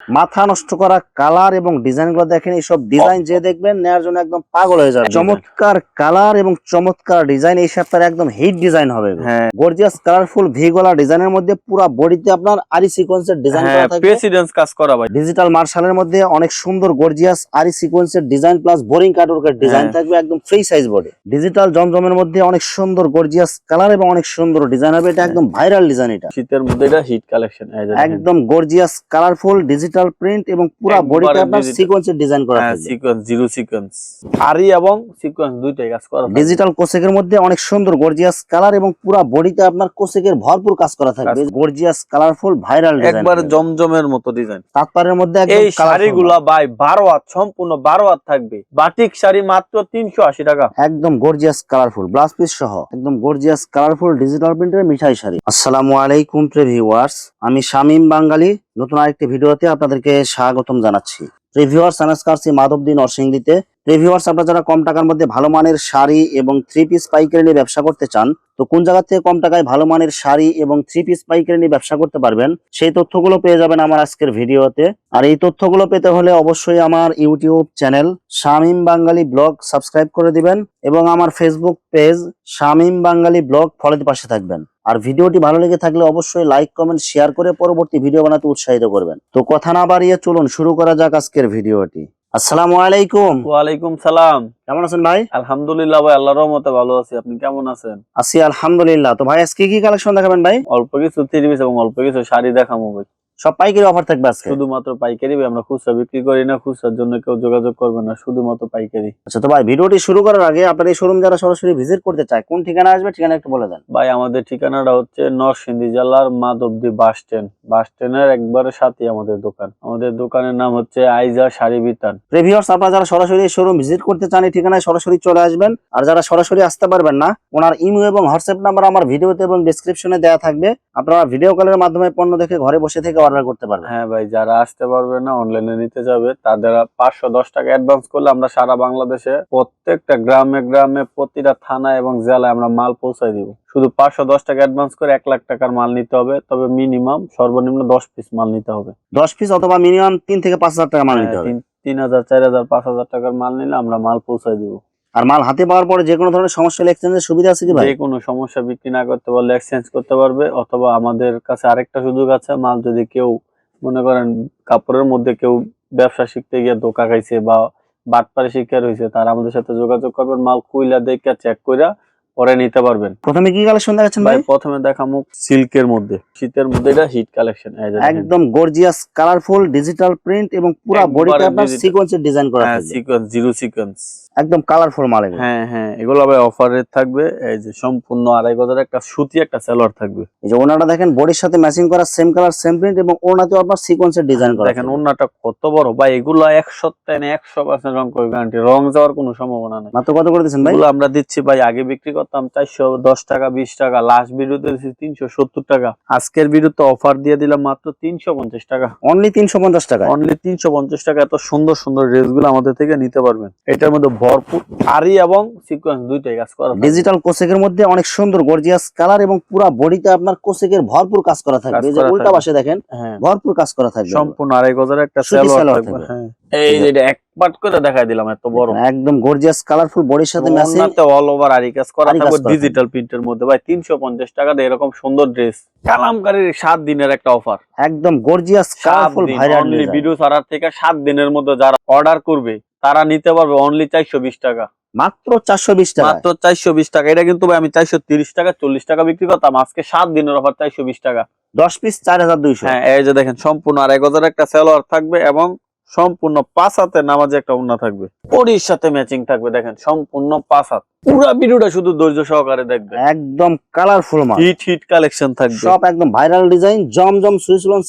মাথা নষ্ট করা কালার এবং ডিজাইনগুলো দেখেন এইসব ডিজাইন যে দেখবেন নেওয়ার জন্য একদম পাগল হয়ে যাবে। চমৎকার কালার এবং চমৎকার ডিজাইন এই সপ্তাহে একদম হিট ডিজাইন হবে। হ্যাঁ। গর্জিয়াস কালারফুল ভি গলা ডিজাইনের মধ্যে পুরো বডিতে আপনার আরি সিকোয়েন্সের ডিজাইন হ্যাঁ করা থাকবে। প্রেসিডেন্স কাজ করা ভাই। ডিজিটাল মার্শালের মধ্যে অনেক সুন্দর গর্জিয়াস আরি সিকোয়েন্সের ডিজাইন প্লাস বোরিং কাটওয়ার্কের ডিজাইন হ্যাঁ। থাকবে একদম ফ্রি সাইজ বডি ডিজিটাল জমজমের মধ্যে অনেক সুন্দর গর্জিয়াস কালার এবং অনেক সুন্দর ডিজাইন হবে। এটা একদম ভাইরাল ডিজাইন এটা। শীতের মধ্যে এটা হিট কালেকশন একদম গর্জিয়াস কালারফুল ডিজিটাল প্রিন্ট এবং পুরো বডিতে আপনার। সিকোয়েন্সের ডিজাইন করা থাকবে। সিকোয়েন্স জিরো সিকোয়েন্স আরি এবং সিকোয়েন্স দুইটাই কাজ করা ডিজিটাল কোসেকের মধ্যে অনেক সুন্দর গর্জিয়াস কালার এবং পুরো বডিতে আপনার কোসেকের ভরপুর কাজ করা থাকবে। গর্জিয়াস কালারফুল ভাইরাল ডিজাইন একবার জমজমের মতো ডিজাইন তাৎপারের মধ্যে একদম এই শাড়িগুলা ভাই বারো হাত সম্পূর্ণ বারো হাত থাকবে। বাটিক শাড়ি মাত্র তিনশো আশি টাকা। একদম গর্জিয়াস কালারফুল ব্লাউজ পিস সহ। একদম গর্জিয়াস কালারফুল ডিজিটাল প্রিন্টের মিঠাই শাড়ি। আসসালামু আলাইকুম প্রিভিউয়ার্স আমি শামীম বাঙালি নতুন আরেকটি ভিডিওতে আপনাদেরকে স্বাগতম জানাচ্ছি। প্রিভিউয়ার্স সানাসকারসি মাধবদী নরসিংদীতে প্রিভিউয়ার্স আপনারা যারা কম টাকার মধ্যে ভালো মানের শাড়ি এবং থ্রি পিস পাইকারি নিয়ে ব্যবসা করতে চান, তো কোন জায়গা থেকে কম টাকায় ভালো মানের শাড়ি এবং থ্রি পিস পাইকারি নিয়ে ব্যবসা করতে পারবেন, সেই তথ্যগুলো পেয়ে যাবেন আমার আজকের ভিডিওতে। আর এই তথ্যগুলো পেতে হলে অবশ্যই আমার YouTube channel Shamim Bangali vlog subscribe করে দিবেন এবং আমার Facebook page Shamim Bangali vlog ফলোতে পাশে থাকবেন। আর ভিডিওটি ভালো লেগে থাকলে অবশ্যই লাইক কমেন্ট শেয়ার করে পরবর্তী ভিডিও বানাতে উৎসাহিত করবেন। তো কথা না বাড়িয়ে চলুন, শুরু করা যাক আজকের ভিডিওটি। আসসালামু আলাইকুম। ওয়ালাইকুম সালাম। কেমন আছেন ভাই? আলহামদুলিল্লাহ ভাই আল্লাহর রহমতে ভালো আছি। আপনি কেমন আছেন? আছি আলহামদুলিল্লাহ। তো ভাই আজকে কি কালেকশন দেখাবেন ভাই? অল্প কিছু থ্রি পিস এবং অল্প কিছু শাড়ি দেখাবো ভাই। সব পাইকারি অফার থাকবে আজকে? শুধুমাত্র পাইকারি আমরা খুচরা বিক্রি করি না খুচরার জন্য কেউ যোগাযোগ করবে না শুধুমাত্র পাইকারি। আচ্ছা তো ভাই ভিডিওটি শুরু করার আগে আপনার এই শোরুম যারা সরাসরি ভিজিট করতে চায় কোন ঠিকানা আসবে ঠিকানা একটু বলে দেন। ভাই আমাদের ঠিকানাটা হচ্ছে নরসিংদী জেলার মাধবদী বাস স্ট্যান্ড। বাস স্ট্যান্ডের একবারে সাথে আমাদের দোকান। আমাদের দোকানের নাম হচ্ছে আইজা শাড়ি বিতান। প্রিভিয়ার্স আপনারা যারা সরাসরি এই শোরুম ভিজিট করতে চান এই ঠিকানায় সরাসরি চলে আসবেন। আর যারা সরাসরি আসতে পারবেন না ওনার ইমেল এবং হোয়াটসঅ্যাপ নাম্বার আমার ভিডিওতে এবং ডেসক্রিপশনে দেওয়া থাকবে। আপনারা ভিডিও কলের মাধ্যমে পণ্য দেখে ঘরে বসে থেকে অর্ডার করতে পারবেন হ্যাঁ ভাই যারা আসতে পারবে না অনলাইনে নিতে যাবে তাদের পাঁচশো দশ টাকা অ্যাডভান্স করলে আমরা সারা বাংলাদেশে প্রত্যেকটা গ্রামে গ্রামে প্রতিটা থানা এবং জেলায় আমরা মাল পৌঁছায় দিব। শুধু পাঁচশো দশ টাকা অ্যাডভান্স করে এক লাখ টাকার মাল নিতে হবে তবে মিনিমাম সর্বনিম্ন দশ পিস মাল নিতে হবে। দশ পিস অথবা মিনিমাম তিন থেকে পাঁচ হাজার টাকা মাল নিতে হ্যাঁ, হবে। তিন- তিন হাজার চার হাজার পাঁচ হাজার টাকার মাল নিলে আমরা মাল পৌঁছায় দিব। আর মাল হাতে পাওয়ার পরে যে কোনো ধরনের সমস্যা হলে এক্সচেঞ্জের সুবিধা আছে কি ভাই? যে কোনো সমস্যা বিক্রি না করতে পারলে এক্সচেঞ্জ করতে পারবে, অথবা আমাদের কাছে আরেকটা সুযোগ আছে, মাল যদি কেউ, মনে করেন কাপড়ের মধ্যে কেউ ব্যবসা শিখতে গিয়ে ধোকা খাইছে বা বাটপারে শিক্ষা রয়েছে তারা আমাদের সাথে যোগাযোগ করবেন, মাল কুইলা দেখে চেক কইরা পরে নিতে পারবেন। প্রথমে কি কালেকশন দেখাচ্ছেন ভাই ভাই? প্রথমে দেখামু সিল্কের মধ্যে। শীতের মধ্যে এটা হিট কালেকশন একদম গর্জিয়াস কালারফুল ডিজিটাল প্রিন্ট এবং পুরো বডিতে আপনার সিকোয়েন্সের ডিজাইন করা থাকবে। সিকোয়েন্স জিরো সিকোয়েন্স একদম কালারফুল মাল এগুলো। হ্যাঁ হ্যাঁ এগুলো আবার অফারে থাকবে। এই যে সম্পূর্ণ আড়াই গজার একটা সুতি একটা সেলর থাকবে। এই যে ওনাটা দেখেন বডির সাথে ম্যাচিং করা সেম কালার সেম প্রিন্ট এবং ওনাতে আপনার সিকোয়েন্সের ডিজাইন করা দেখেন। ওন্নাটা কত বড়। ভাই এগুলো একশো তেন একশো পার্সেন্ট রং করে গ্যারান্টি রং যাওয়ার কোনো সম্ভাবনা নেই। মাত্র কত করে দিচ্ছেন ভাই? এগুলো আমরা দিচ্ছি ভাই আগে বিক্রি করতাম চারশো দশ টাকা বিশ টাকা। লাস্ট ভিডিওতে দিচ্ছি তিনশো সত্তর টাকা। আজকের ভিডিওতে অফার দিয়ে দিলাম মাত্র তিনশো পঞ্চাশ টাকা। অনলি তিনশো পঞ্চাশ টাকা? অনলি তিনশো পঞ্চাশ টাকা। এত সুন্দর সুন্দর ড্রেসগুলো আমাদের থেকে নিতে পারবেন। এটার মধ্যে ভরপুর আরি এবং সিকোয়েন্স দুইটাই কাজ করা ডিজিটাল কোসেকের মধ্যে অনেক সুন্দর গর্জিয়াস কালার এবং পুরো বডিতে আপনার কোসেকের ভরপুর কাজ করা থাকবে। যে উল্টা পাশে দেখেন হ্যাঁ। ভরপুর কাজ করা থাকবে। সম্পূর্ণ আড়াই গজার একটা সেলোয়ার থাকবে। হ্যাঁ। এই যে এক পাট করে দেখাই দিলাম এত বড়। একদম গর্জিয়াস কালারফুল বডির সাথে ম্যাচিং ওন্নাতে অল ওভার আরি কাজ করা আরি থাকবে ডিজিটাল প্রিন্টের মধ্যে। ভাই তিনশো পঞ্চাশ টাকা দিয়ে এরকম সুন্দর ড্রেস কালামকারীর সাত দিনের একটা অফার একদম gorgeous colourful viral only video ছাড়ার থেকে সাত দিনের মধ্যে যারা অর্ডার করবে তারা নিতে পারবে অনলি চারশো বিশ টাকা। মাত্র চারশো বিশ টাকা মাত্র চারশো বিশ টাকা। এটা কিন্তু ভাই আমি চারশো তিরিশ টাকা চল্লিশ টাকা বিক্রি করতাম। আজকে সাত দিনের অফার চারশো বিশ টাকা। দশ পিস চার হাজার দুইশো। হ্যাঁ এই যে দেখেন সম্পূর্ণ আড়াই গজার একটা সেলোয়ার থাকবে এবং সম্পূর্ণ পাঁচ হাতে নামাজে একটা উন্না থাকবে। পরির সাথে ম্যাচিং থাকবে, দেখেন, সম্পূর্ণ পাঁচ হাত। পুরা ভিডিওটা শুধু ধৈর্য সহকারে দেখবে একদম কালারফুল মাল। হিট হিট কালেকশন থাকবে। সব একদম ভাইরাল ডিজাইন জমজম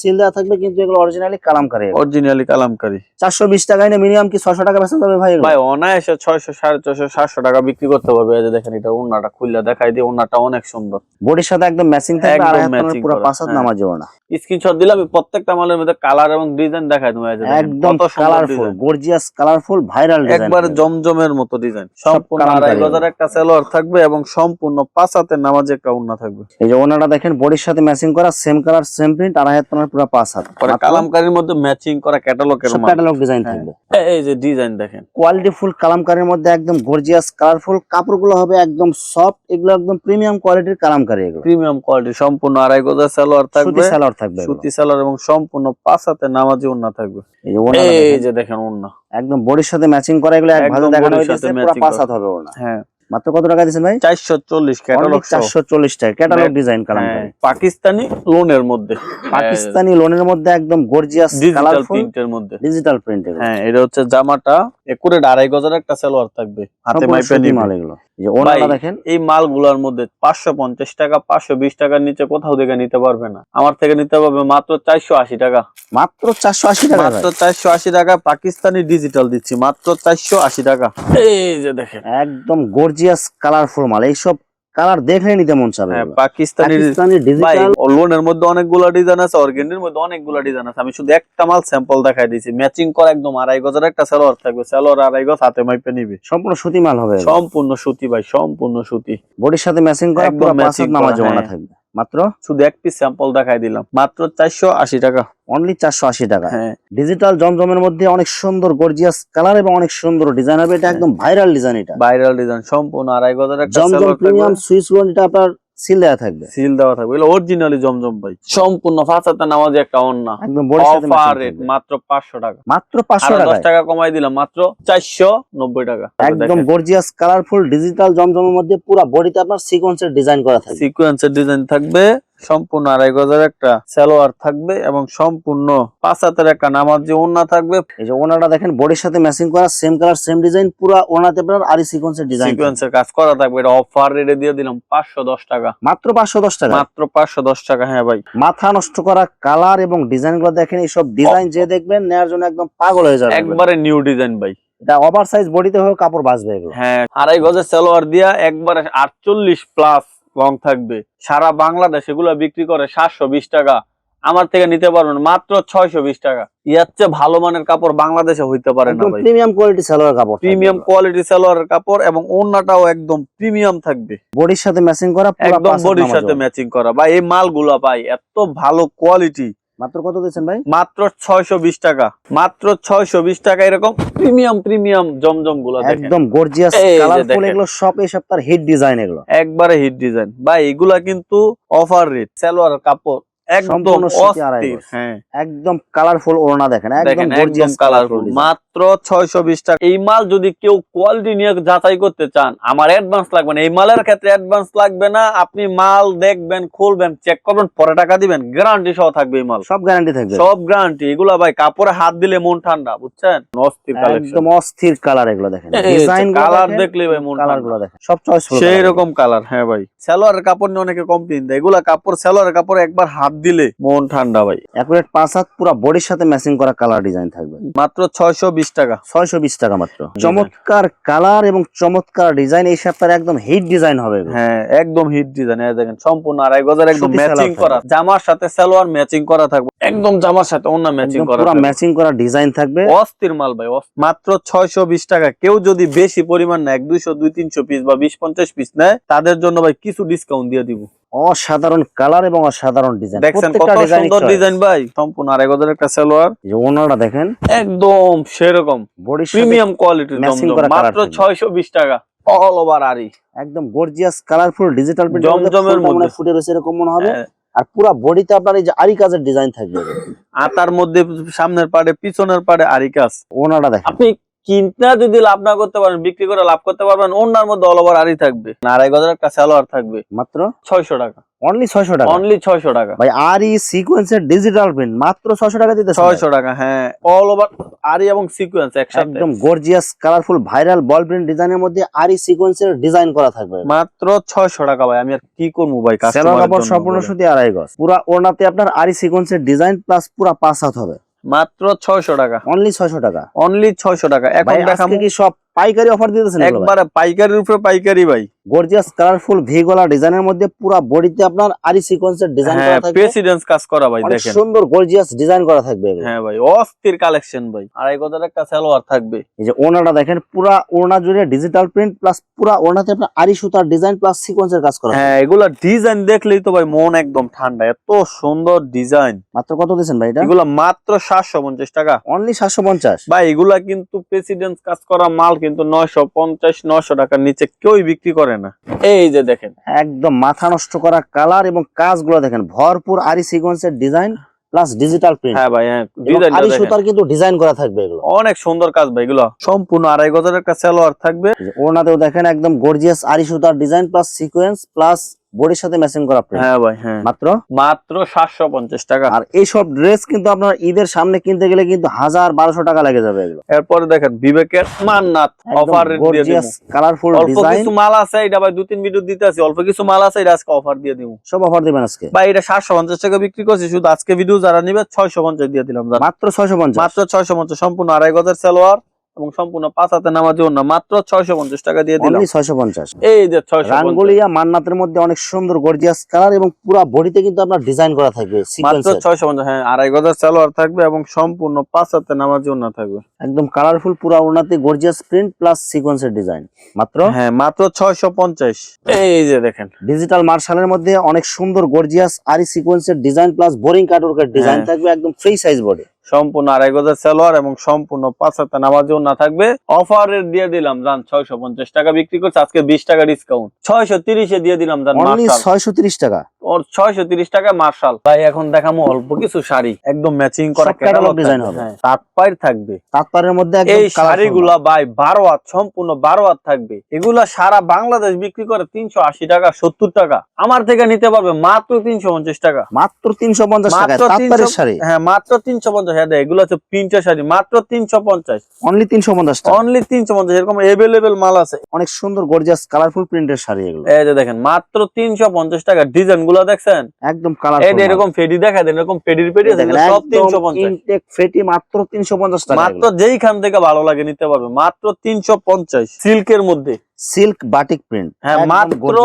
সিল দেওয়া থাকবে কিন্তু এগুলো অরিজিনালি কালামকারী অরিজিনালি কালামকারী। চারশো বিশ টাকায় না মিনিমাম কি ছশো টাকা বেচা যাবে ভাই ভাই অনায়াসে ছয়শো সাড়ে ছয়শো সাতশো টাকা বিক্রি করতে পারবে। এই যে দেখেন এটা উন্নাটা খুললে দেখাই দিয়ে উন্নাটা অনেক সুন্দর। বডির সাথে একদম ম্যাচিং থাকবে আর matching পুরো পাঁচ হাত হ্যাঁ। যাবে না। স্ক্রিনশট দিলে আমি প্রত্যেকটা মালের মধ্যে কালার এবং ডিজাইন দেখাই দেবো একদম colourful gorgeous colourful viral design একবার জমজমের মতো ডিজাইন সম্পূর্ণ আড়াই গজার একটা সেলোয়ার থাকবে এবং সম্পূর্ণ পাঁচ হাতের নামাজে একটা উন্না থাকবে। এই যে ওনাটা দেখেন বডির সাথে ম্যাচিং করা সেম কালার সেম প্রিন্ট আড়াই হাত পানার পুরো পাঁচ হাত। পরে কালামকারীর মধ্যে ম্যাচিং করা ক্যাটালগের মাল ক্যাটালগ ডিজাইন। থাকবে। এই যে ডিজাইন দেখেন। কোয়ালিটি ফুল কালামকারীর মধ্যে একদম গর্জিয়াস কালারফুল কাপড়গুলো হবে একদম সফট এগুলো একদম প্রিমিয়াম কোয়ালিটির কালামকারী এগুলো। প্রিমিয়াম কোয়ালিটি সম্পূর্ণ আড়াই গজার সেলোয়ার সুতি থাকবে। সালোয়ার থাকবে সুতি সেলোয়ার এবং সম্পূর্ণ পাঁচ হাতের নামাজে উন্না থাকবে। এই যে ওনাটা এই দেখেন, যে দেখেন উন্না একদম বডির সাথে ম্যাচিং করা এগুলো এক ভাবে দেখানো হয়েছে পুরো পাঁচ। হাত হবে ওনা হ্যাঁ। মাত্র কত টাকা দিয়েছেন ভাই? চারশো চল্লিশ ক্যাটালগ চারশো চল্লিশ টাকা। ক্যাটালগ ডিজাইন কালামকারী পাকিস্তানি লোনের মধ্যে। পাকিস্তানি লোনের মধ্যে একদম গর্জিয়াস ডিজিটাল প্রিন্টের মধ্যে। ডিজিটাল প্রিন্টের হ্যাঁ এটা হচ্ছে জামাটা একুরে আড়াই গজার একটা সালোয়ার থাকবে। হাতে মাইপে মাল এগুলো। দেখেন। এই মালগুলোর মধ্যে পাঁচশো পঞ্চাশ টাকা পাঁচশো বিশ টাকার নিচে কোথাও থেকে নিতে পারবে না। আমার থেকে নিতে পারবে মাত্র চারশো আশি টাকা। মাত্র চারশো আশি টাকা মাত্র চারশো আশি টাকা পাকিস্তানি ডিজিটাল দিচ্ছি মাত্র চারশো আশি টাকা। এই যে দেখেন। একদম গর্জিয়াস কালারফুল মাল। এইসব কালার দেখলে নিতে মন চাবে হ্যাঁ পাকিস্তানি ডিজিটাল লোনের মধ্যে অনেকগুলো ডিজাইন আছে অর্গেন্ডির মধ্যে অনেকগুলো ডিজাইন আছে। আমি শুধু একটা মাল স্যাম্পল দেখাই দিয়েছি। ম্যাচিং করা একদম আড়াই গজের একটা সেলোয়ার থাকবে। সালোয়ার আড়াই গজ হাতে মাইপে নিবে। সম্পূর্ণ সুতি মাল হবে। সম্পূর্ণ সুতি ভাই সম্পূর্ণ সুতি। বডির সাথে ম্যাচিং করা একদম হাত নামাজ জমানা হ্যাঁ। থাকবে। মাত্র শুধু এক পিস স্যাম্পল দেখাই দিলাম। মাত্র চারশো আশি টাকা। অনলি চারশো আশি টাকা। হ্যাঁ। ডিজিটাল জমজমের মধ্যে অনেক সুন্দর গর্জিয়াস কালার এবং অনেক সুন্দর ডিজাইন হবে। এটা একদম ভাইরাল ডিজাইন এটা। ভাইরাল ডিজাইন সম্পূর্ণ আড়াই হাজার জমজম প্রিমিয়াম সুইচ এটা আপনার সিল দেওয়া থাকবে। সিল দেওয়া থাকবে। এগুলো অরিজিনালি জমজম ভাই সম্পূর্ণ ফাঁসাতে নামাজে একটা অন্না একদম অফার রেট মাত্র পাঁচশো টাকা। মাত্র পাঁচশো আরও দশ টাকা টাকা কমাই দিলাম মাত্র চারশো নব্বই টাকা। একদম গর্জিয়াস কালারফুল ডিজিটাল জমজমের মধ্যে পুরো বডিতে আপনার সিকোয়েন্সের ডিজাইন করা থাকবে। সিকোয়েন্সের ডিজাইন থাকবে। সম্পূর্ণ আড়াই গজের একটা সালোয়ার থাকবে এবং সম্পূর্ণ পাঁচ হাতের একটা নামাজ যে ওনা থাকবে। এই যে ওনাটা দেখেন বডির সাথে ম্যাচিং করা সেম কালার সেম ডিজাইন পুরো ওনাতে আপনার আরি সিকোয়েন্সের ডিজাইন সিকোয়েন্সের কাজ করা থাকবে এটা অফার রেটে দিয়ে দিলাম পাঁচশো দশ টাকা। মাত্র পাঁচশো দশ টাকা? মাত্র পাঁচশো দশ টাকা হ্যাঁ ভাই। মাথা নষ্ট করা কালার এবং ডিজাইনগুলো দেখেন এইসব ডিজাইন যে দেখবেন নেওয়ার জন্য একদম পাগল হয়ে যাবে। একবারে নিউ ডিজাইন ভাই। এটা ওভার সাইজ বডিতে হয়ে কাপড় বাঁচবে এগুলো। হ্যাঁ আড়াই গজের সালোয়ার দিয়া একবারে আটচল্লিশ প্লাস লং থাকবে। সারা বাংলাদেশ এগুলো বিক্রি করে সাতশো বিশ টাকা। আমার থেকে নিতে পারবেন মাত্র ছয়শো বিশ টাকা। ইয়ার চেয়ে ভালো মানের কাপড় বাংলাদেশে হইতে পারে না প্রিমিয়াম কোয়ালিটি সালোয়ার কাপড় প্রিমিয়াম কোয়ালিটি সালোয়ারের কাপড় এবং অন্যটাও একদম প্রিমিয়াম থাকবে। বডির সাথে ম্যাচিং করা একদম বডির সাথে ম্যাচিং করা। বা এই মালগুলা পাই এত ভালো কোয়ালিটি মাত্র কত দিচ্ছেন ভাই? মাত্র ছয়শো বিশ টাকা। মাত্র ছয়শো বিশ টাকা এরকম প্রিমিয়াম প্রিমিয়াম জমজমগুলা একদম গর্জিয়াস কালারফুল এগুলো সব এই সপ্তাহের হিট ডিজাইন এগুলো। একবারে হিট ডিজাইন ভাই এগুলা কিন্তু অফার রেট সালোয়ার কাপড় একদম। হ্যাঁ। একদম কালারফুল ওড়না দেখেন একদম গর্জিয়াস কালারফুল মাত্র ছয়শো বিশ টাকা। এই মাল যদি কেউ কোয়ালিটি নিয়ে যাচাই করতে চান আমার অ্যাডভান্স লাগবে না। এই মালের ক্ষেত্রে অ্যাডভান্স লাগবে না। আপনি মাল দেখবেন খুলবেন চেক করবেন পরে টাকা দিবেন। গ্যারান্টি সহ থাকবে এই মাল। সব গ্যারান্টি থাকবে। সব গ্যারান্টি এগুলা ভাই কাপড়ে হাত দিলে মন ঠান্ডা বুঝছেন? অস্থির কালেকশন একদম অস্থির কালার এগুলো দেখেন। ডিজাইন কালার দেখলে ভাই মন কালারগুলো দেখেন সব চয়েস সেই রকম কালার হ্যাঁ ভাই। সালোয়ারের কাপড় নিয়ে অনেকে কমপ্লেন দেয়। এগুলা কাপড় সালোয়ারের কাপড় একবার হাত দিলে? মন ঠান্ডা ভাই। একুরেট পাঁচ হাত পুরো বডির সাথে ম্যাচিং করা কালার ডিজাইন থাকবে। মাত্র ছয়শো বিশ টাকা। ছয়শো বিশ টাকা মাত্র। চমৎকার কালার এবং চমৎকার ডিজাইন এই সপ্তাহের একদম হিট ডিজাইন হবে হ্যাঁ একদম হিট ডিজাইন দেখেন সম্পূর্ণ আড়াই গজার একদম ম্যাচিং করা। জামার সাথে সালোয়ার ম্যাচিং করা থাকবে। একদম জামার সাথে অন্য ম্যাচিং করা পুরো ম্যাচিং করা ডিজাইন থাকবে। অস্থির মাল ভাই মাত্র ছয়শো বিশ টাকা। কেউ যদি বেশি পরিমাণ নেয় এক দুইশো দুই তিনশো পিস বা বিশ পঞ্চাশ পিস নেয় তাদের জন্য ভাই কিছু ডিসকাউন্ট দিয়ে দিব। অসাধারণ কালার এবং অসাধারণ ডিজাইন। দেখছেন কত সুন্দর ডিজাইন ভাই সম্পূর্ণ আড়াই গজার একটা সালোয়ার। যে ওনারা দেখেন। একদম সেরকম। সাথে প্রিমিয়াম কোয়ালিটির মাত্র colour থাকবে। ছয়শো বিশ টাকা। অল ওভার আরি একদম গর্জিয়াস কালারফুল ডিজিটাল প্রিন্ট জমজমের মধ্যে। ফুটে রয়েছে এরকম মনে হবে। হ্যাঁ, আর পুরো বডিতে আপনার এই যে আরি কাজের ডিজাইন থাকবে। আতার মধ্যে সামনের পাড়ে পিছনের পাড়ে আরি কাজ। ওনারা দেখেন। আপনি কিনতে যদি লাভ না করতে পারেন বিক্রি করে লাভ করতে পারবেন অন্যার মধ্যে অল ওভার আরি থাকবে। আড়াই গজার একটা সালোয়ার থাকবে। মাত্র? ছয়শো টাকা। অনলি ছয়শো টাকা? অনলি ছয়শো টাকা। ভাই আর ই সিকোয়েন্সের ডিজিটাল প্রিন্ট মাত্র ছয়শো টাকা দিতে ছয়শো টাকা হ্যাঁ। অল ওভার আরি এবং সিকুয়েন্স একসাথে। একদম gorgeous colourful viral ball print ডিজাইনের মধ্যে আরি সিকোয়েন্সের ডিজাইন করা থাকবে। মাত্র ছয়শো টাকা ভাই আমি আর কি করব ভাই সেলোয়ার কাস্টমারের কাপড় জন্য সম্পূর্ণ সুতি আড়াই গজ। পুরা ওড়নাতে আপনার আরি সিকোয়েন্সের ডিজাইন প্লাস পুরা পাঁচ হাত হবে। মাত্র ছয়শো টাকা। অনলি ছয়শো টাকা। অনলি ছয়শো টাকা। এখন দেখাবো। কি সব পাইকারি অফার দিতেছেন একবারে পাইকারির উপরে পাইকারি ভাই। গর্জিয়াস কালারফুল ভি গলা ডিজাইনের মধ্যে পুরো বডিতে আপনার আরি সিকোয়েন্সের ডিজাইন হ্যাঁ করা থাকবে। প্রেসিডেন্স কাজ করা ভাই দেখেন। সুন্দর গর্জিয়াস ডিজাইন করা থাকবে হ্যাঁ ভাই অস্থির কালেকশন ভাই। আড়াই গজার একটা সালোয়ার থাকবে। এই যে ওনাটা দেখেন পুরা ওনা জুড়ে ডিজিটাল প্রিন্ট প্লাস পুরা ওনাতে আপনার আরি সুতার ডিজাইন প্লাস সিকোয়েন্সের কাজ করা হ্যাঁ এগুলা ডিজাইন দেখলেই তো ভাই মন একদম ঠান্ডা। এত সুন্দর ডিজাইন মাত্র কত দিয়েছেন ভাই এটা? এগুলা মাত্র সাতশো পঞ্চাশ টাকা। অনলি সাতশো পঞ্চাশ। ভাই এগুলা কিন্তু প্রেসিডেন্স কাজ করা মাল কিন্তু নয়শো পঞ্চাশ নয়শো টাকার নিচে কেউই বিক্রি করে না। এই যে দেখেন। একদম মাথা নষ্ট করা কালার এবং কাজগুলো দেখেন ভরপুর আরি সিকোয়েন্সের ডিজাইন প্লাস ডিজিটাল প্রিন্ট হ্যাঁ ভাই হ্যাঁ সুতার কিন্তু ডিজাইন করা থাকবে এগুলো। অনেক সুন্দর কাজ ভাই এগুলো। সম্পূর্ণ আড়াই গজের একটা সালোয়ার থাকবে। ওনাতেও দেখেন একদম গর্জিয়াস আরি সুতার ডিজাইন প্লাস সিকোয়েন্স প্লাস বডির সাথে ম্যাচিং করা। হ্যাঁ ভাই হ্যাঁ। মাত্র? মাত্র সাতশো পঞ্চাশ টাকা। আর ড্রেস কিন্তু আপনার ঈদের সামনে কিনতে গেলে কিন্তু হাজার বারোশো টাকা লেগে যাবে এগুলো। এরপরে দেখেন বিবেকের মান্নাত অফার দিয়ে দিব গর্জিয়াস কালারফুল অল্প কিছু মাল আছে এটা ভাই দু তিন ভিডিও দিতে আছি। অল্প কিছু মাল আছে এটা আজকে অফার দিয়ে দিব সব অফার দিবেন আজকে? ভাই এটা সাতশো পঞ্চাশ টাকা বিক্রি করছি শুধু আজকে ভিডিও যারা নিবে ছয়শো পঞ্চাশ দিয়ে দিলাম। মাত্র ছয়শো পঞ্চাশ? মাত্র ছয়শো পঞ্চাশ সম্পূর্ণ আড়াই গজের সালোয়ার। এবং সম্পূর্ণ পাঁচ হাতে নামার জন্য মাত্র ছয়শো পঞ্চাশ টাকা দিয়ে দিলাম। ছয়শো পঞ্চাশ। এই যে ছয়শো রাঙ্গুলিয়া মান্নাতের মধ্যে অনেক সুন্দর গর্জিয়াস কালার এবং পুরো বডিতে কিন্তু আপনার ডিজাইন করা থাকবে মাত্র ছয়শো পঞ্চাশ হ্যাঁ আড়াই গজের সালোয়ার থাকবে এবং সম্পূর্ণ পাঁচ হাতে নামার জন্য থাকবে। একদম কালারফুল পুরো ওনাতে গর্জিয়াস প্রিন্ট প্লাস সিকোয়েন্সের ডিজাইন মাত্র? হ্যাঁ মাত্র ছয়শো পঞ্চাশ। এই যে দেখেন। ডিজিটাল মার্শালের মধ্যে অনেক সুন্দর গর্জিয়াস আরি সিকোয়েন্সের ডিজাইন প্লাস বোরিং কাটওয়ার্কের ডিজাইন। থাকবে একদম ফ্রি সাইজ বডি সম্পূর্ণ আড়াই গজের সালোয়ার এবং সম্পূর্ণ পাঁচ হাতে নামার জন্য থাকবে। অফারের দিয়ে দিলাম জান ছয়শো পঞ্চাশ টাকা বিক্রি করছে আজকে বিশ টাকা ডিসকাউন্ট ছয়শো তিরিশে দিয়ে দিলাম জান ছয়শো তিরিশ টাকা। ওর ছয়শো তিরিশ টাকা মার্শাল ভাই এখন দেখামো অল্প কিছু শাড়ি। একদম ম্যাচিং করা থাকবে, হবে। হ্যাঁ, থাকবে। মধ্যে এই শাড়িগুলা ভাই বারো হাত সম্পূর্ণ বারো হাত থাকবে। এগুলা সারা বাংলাদেশ বিক্রি করে তিনশো আশি টাকা সত্তর টাকা। আমার থেকে নিতে পারবে মাত্র তিনশো পঞ্চাশ টাকা। মাত্র তিনশো পঞ্চাশ টাকা মাত্র তাৎপারের 300 শাড়ি। হ্যাঁ মাত্র তিনশো পঞ্চাশ দেখ, এগুলো হচ্ছে প্রিন্টের শাড়ি মাত্র তিনশো পঞ্চাশ। অনলি তিনশো পঞ্চাশ অনলি তিনশো পঞ্চাশ এরকম এভেলেবেল মাল আছে। অনেক সুন্দর গর্জিয়াস কালারফুল প্রিন্টের শাড়ি এগুলো। এই যে দেখেন মাত্র তিনশো পঞ্চাশ টাকা। ডিজাইনগুলো দেখছেন? একদম এই এরকম ফেডি দেখা দেন এরকম ফেডির আছে সব তিনশো পঞ্চাশ। ফেটি মাত্র তিনশো পঞ্চাশ টাকা মাত্র যেইখান থেকে ভালো লাগে নিতে পারবে মাত্র তিনশো পঞ্চাশ। সিল্কের মধ্যে। সিল্ক বাটিক প্রিন্ট হ্যাঁ মাত্র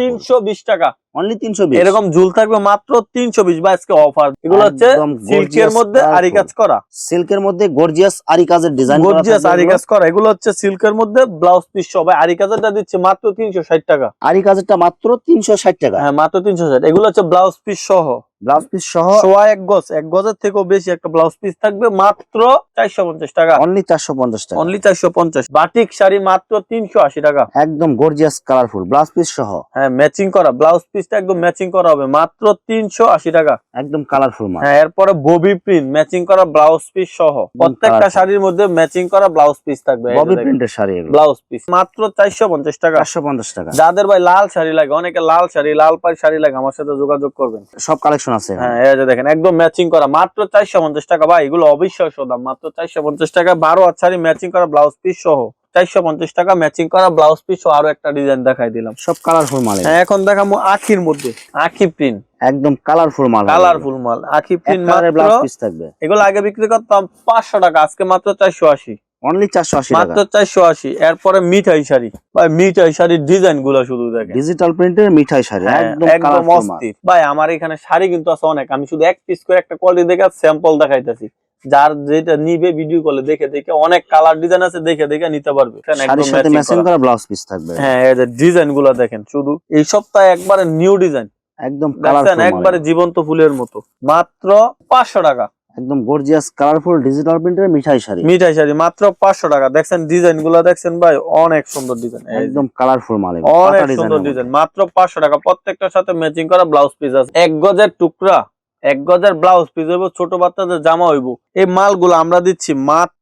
তিনশো বিশ টাকা। অনলি তিনশো বিশ। এরকম ঝুল থাকবে মাত্র তিনশো বিশ বা আজকে অফার এগুলো হচ্ছে সিল্কের মধ্যে আরি কাজ করা। সিল্কের মধ্যে গর্জিয়াস আরি কাজের ডিজাইন গর্জিয়াস আরি কাজ করা। এগুলো হচ্ছে সিল্কের মধ্যে ব্লাউজ পিস সবাই আরি কাজেরটা দিচ্ছে মাত্র তিনশো ষাট টাকা। আরি কাজেরটা মাত্র তিনশো ষাট টাকা। হ্যাঁ মাত্র তিনশো ষাট। এগুলো হচ্ছে ব্লাউজ পিস সহ। ব্লাউজ পিস সহ সোয়া এক গজ এক গজের থেকেও বেশি একটা ব্লাউজ পিস থাকবে মাত্র চারশো পঞ্চাশ টাকা। অনলি চারশো পঞ্চাশ টাকা। অনলি চারশো পঞ্চাশ। বাটিক শাড়ি মাত্র তিনশো আশি টাকা। একদম গর্জিয়াস কালারফুল ব্লাউজ পিস সহ। হ্যাঁ ম্যাচিং করা ব্লাউজ পিসটা একদম ম্যাচিং করা হবে মাত্র তিনশো আশি টাকা। একদম কালারফুল হ্যাঁ এরপরে ববি প্রিন্ট ম্যাচিং করা ব্লাউজ পিস সহ। প্রত্যেকটা শাড়ির মধ্যে ম্যাচিং করা ব্লাউজ পিস থাকবে ববি প্রিন্টের শাড়ি ব্লাউজ পিস মাত্র চারশো পঞ্চাশ টাকা। চারশো পঞ্চাশ টাকা। যাদের ভাই লাল শাড়ি লাগে অনেকে লাল শাড়ি লাল পাড়ি শাড়ি লাগে আমার সাথে যোগাযোগ করবেন। সব কালেকশন আছে হ্যাঁ এই যে দেখেন একদম ম্যাচিং করা। মাত্র চারশো পঞ্চাশ টাকা ভাই এগুলো অবিশ্বাস্য দাম। মাত্র চারশো পঞ্চাশ টাকা বারো হাত শাড়ি ম্যাচিং করা ব্লাউজ পিস সহ। চারশো পঞ্চাশ টাকা ম্যাচিং করা ব্লাউজ পিস সহ আরও একটা ডিজাইন দেখাই দিলাম। সব কালারফুল মাল হ্যাঁ এখন দেখাবো আখির মধ্যে। আখি প্রিন্ট একদম কালারফুল মাল কালারফুল মাল। আখি প্রিন্ট ব্লাউজ পিস থাকবে। এগুলো আগে বিক্রি করতাম পাঁচশো টাকা আজকে মাত্র চারশো আশি। অনলি টাকা। মাত্র এরপরে মিঠাই শাড়ি। ভাই মিঠাই শাড়ির ডিজাইনগুলা শুধু দেখেন। ডিজিটাল প্রিন্টের মিঠাই শাড়ি হ্যাঁ, একদম একদম অস্থির। ভাই আমার এখানে শাড়ি কিন্তু আছে অনেক। আমি শুধু এক পিস করে একটা কোয়ালিটি দেখে স্যাম্পল দেখাইতেছি। যার যেটা নিবে ভিডিও কলে দেখে দেখে অনেক কালার ডিজাইন আছে দেখে দেখে নিতে পারবে। শাড়ির সাথে ম্যাচিং করা। করা ব্লাউজ পিস থাকবে। হ্যাঁ এই যে ডিজাইনগুলা দেখেন শুধু এই সপ্তাহে একবারে নিউ ডিজাইন একদম কালারফুল একবারে জীবন্ত ফুলের মতো। মাত্র পাঁচশো টাকা। একদম গর্জিয়াস কালারফুল ডিজিটাল প্রিন্টের মিঠাই শাড়ি। মিঠাই শাড়ি মাত্র পাঁচশো টাকা। দেখছেন ডিজাইনগুলা দেখছেন ভাই অনেক সুন্দর ডিজাইন একদম কালারফুল মাল অনেক সুন্দর ডিজাইন মাত্র পাঁচশো টাকা। প্রত্যেকটার সাথে ম্যাচিং করা ব্লাউজ পিস আছে। এক গজের টুকরা এক গজের ব্লাউজ পিস হইব ছোট বাচ্চাদের জামা হইব। এই মালগুলো আমরা দিচ্ছি মাত্র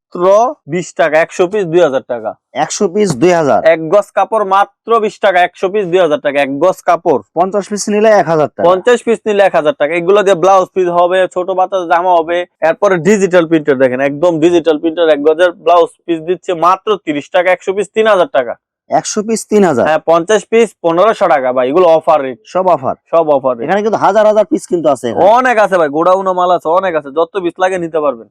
বিশ টাকা একশো পিস দুই হাজার টাকা। একশো পিস দুই হাজার। এক গজ কাপড় মাত্র বিশ টাকা একশো পিস দুই হাজার টাকা এক গজ কাপড়। পঞ্চাশ পিস নিলে এক হাজার টাকা। পঞ্চাশ পিস নিলে এক হাজার টাকা। এগুলো দিয়ে ব্লাউজ পিস হবে ছোট বাচ্চাদের জামা হবে। এরপরে ডিজিটাল প্রিন্টার দেখেন একদম ডিজিটাল প্রিন্টার এক গজের ব্লাউজ পিস দিচ্ছে মাত্র তিরিশ টাকা একশো পিস তিন হাজার টাকা। একশো পিস তিন হাজার। হ্যাঁ পঞ্চাশ পিস পনেরোশো টাকা ভাই এগুলো অফার রেট সব অফার সব অফার এখানে কিন্তু হাজার হাজার পিস কিন্তু আছে অনেক আছে ভাই গোডাউনো মাল আছে অনেক আছে যত পিস লাগে নিতে পারবেন।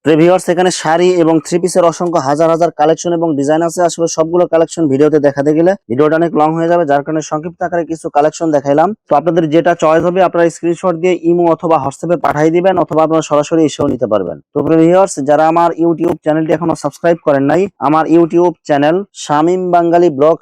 এখানে শাড়ি এবং থ্রি পিসের অসংখ্য হাজার হাজার কালেকশন এবং ডিজাইন আছে। আসলে সবগুলো কালেকশন ভিডিওতে দেখাতে গেলে ভিডিওটা অনেক লং হয়ে যাবে যার কারণে সংক্ষিপ্ত আকারে কিছু কালেকশন দেখাইলাম। তো আপনাদের যেটা চয়েস হবে আপনারা স্ক্রিনশট দিয়ে ইমো অথবা হোয়াটসঅ্যাপে পাঠিয়ে দিবেন অথবা আপনারা সরাসরি এসেও নিতে পারবেন। তো ভিউয়ার্স যারা আমার ইউটিউব চ্যানেলটি এখনও সাবস্ক্রাইব করেন নাই আমার YouTube channel Shamim Bangali blog